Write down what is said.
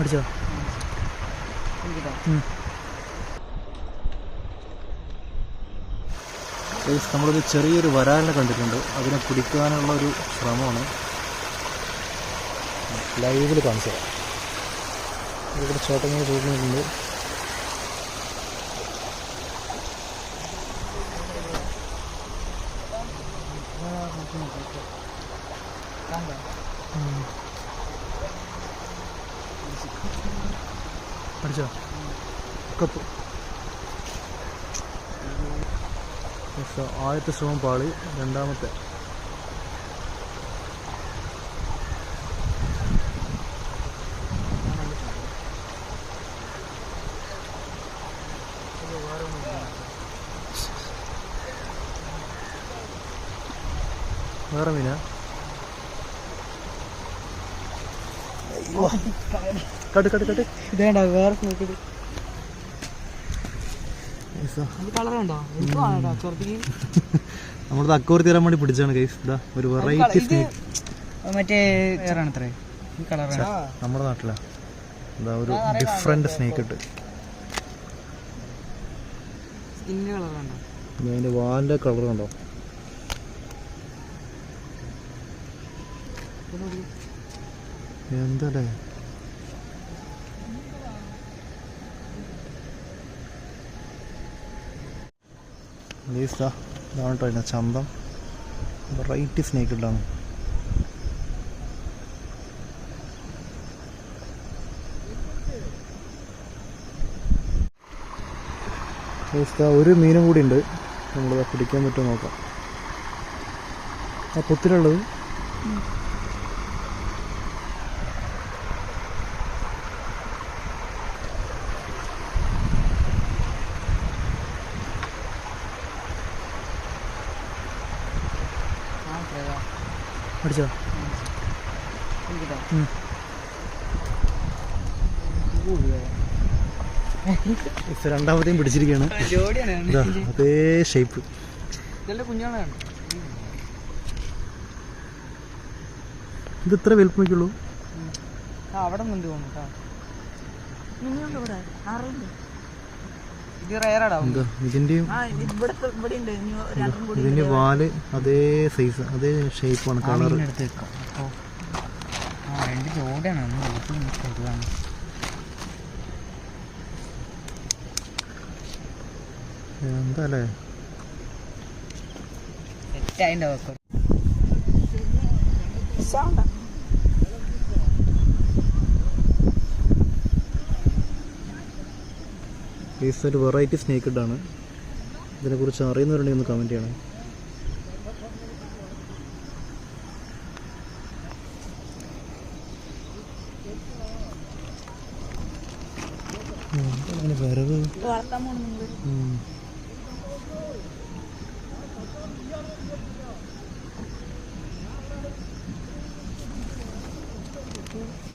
അടിച്ചോ നമ്മളൊരു ചെറിയൊരു വരാലിനെ കണ്ടിട്ടുണ്ട്. അതിനെ പിടിക്കാനുള്ള ഒരു ശ്രമമാണ്. ലൈവിൽ കാണിച്ചത് ഇവിടെ Thank തോന്നുന്നുണ്ട് പഠിച്ചോ? കപ്പ്. ആദ്യത്തെ ശ്രമം പാളി രണ്ടാമത്തെ. വേറെ മീനാ? Cut cut cut. ഇതേണ്ട വേറെ നോക്കിട്ട് നമ്മളത് അക്കോറി തീരാൻ വേണ്ടി പിടിച്ചാണ് ഗൈസ് ഇതാ ഒരു വെറൈറ്റി സ്നേക്ക് മറ്റേ നമ്മുടെ നാട്ടിലാ. എന്താ ഒരു ഡിഫറെന്റ് സ്നേക്ക് ഉണ്ട്? ഇത് അതിന്റെ വാലിന്റെ കളർ കണ്ടോ എന്തല്ലേ ഗൈസ് ദാ ഇതാണ് കേട്ടോ ചന്തം വെറൈറ്റി സ്നേക്ക് ഇട്ടാണ് ഒരു മീനും കൂടി ഉണ്ട്. നമ്മളത് പിടിക്കാൻ പറ്റുമോ നോക്കാം. ആ പുത്തിലുള്ളത്? അടിച്ചോ രണ്ടാമത്തെയും പിടിച്ചിരിക്കുകയാണ് ജോഡിയാണ്. അതേ ഷേപ്പ് ഇത് ഇത്ര വലുപ്പമൊക്കെയുള്ളൂ. ആ അവിടെ നിന്ന് തോന്നുന്നു? ഇതിന്റെയും ഇതിന്റെ വാൽ അതേ സൈസ് അതേ ഷേപ്പാണ് കളർ രണ്ട് ജോഡിയാണ്. എന്താ അല്ലേ സെറ്റ് അതിന്റെ പീസ് ഒരു വെറൈറ്റി സ്നേക്ക് ഇട്ടാണ് ഇതിനെക്കുറിച്ച് അറിയുന്നവരുണ്ടെങ്കിൽ ഒന്ന് കമന്റ് ചെയ്യണം. വരവ്? വളർത്താൻ പോകുന്നുണ്ട്.